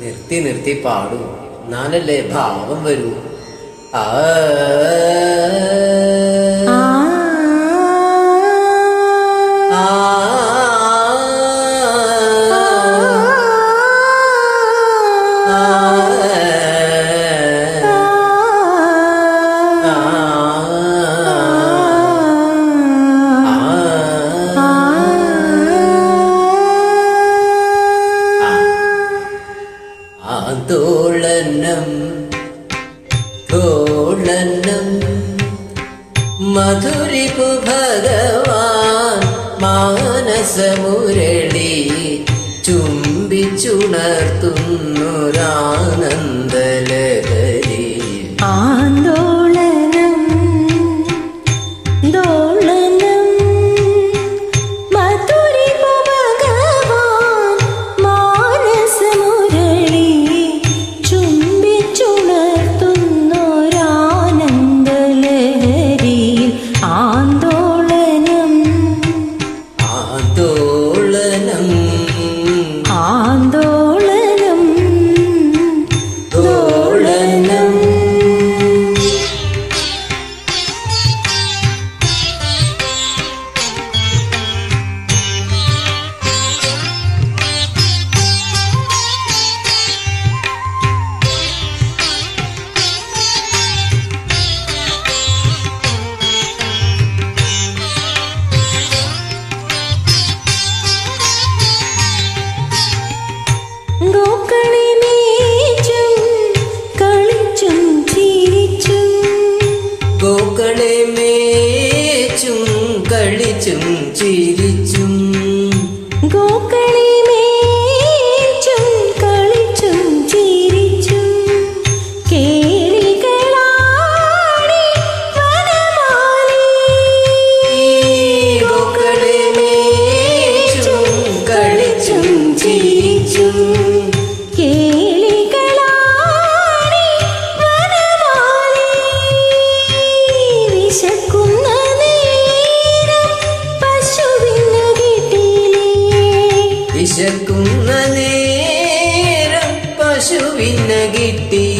നിർത്തി നിർത്തി പാടൂ. എന്നാലല്ലേ ഭാവം വരൂ. ആന്തോളനം ഗോളനം മധുരിപു ഭഗവാൻ മാനസമുരളി ചുംബിച്ചുണർത്തുന്നുരാനന്ദലഹരി ആന്തോ പൂക്കളെ പശുവിന് കിട്ടി.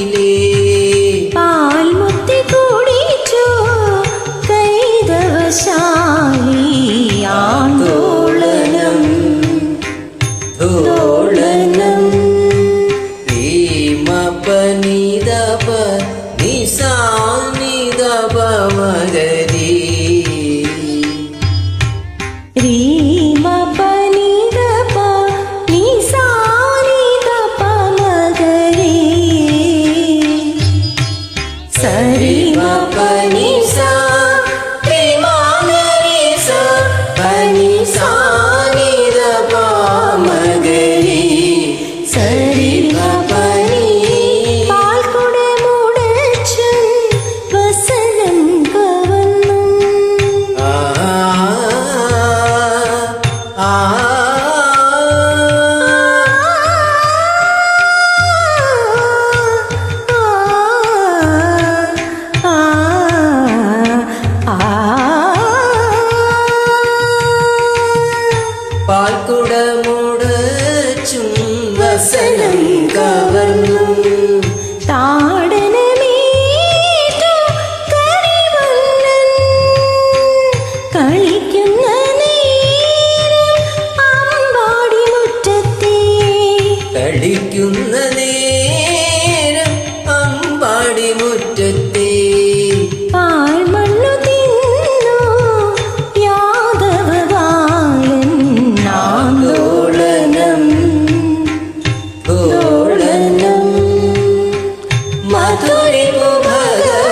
അടിക്കുന്ന നേരം അമ്പാടി മുറ്റത്തെ. മധുരി ഭഗവാൻ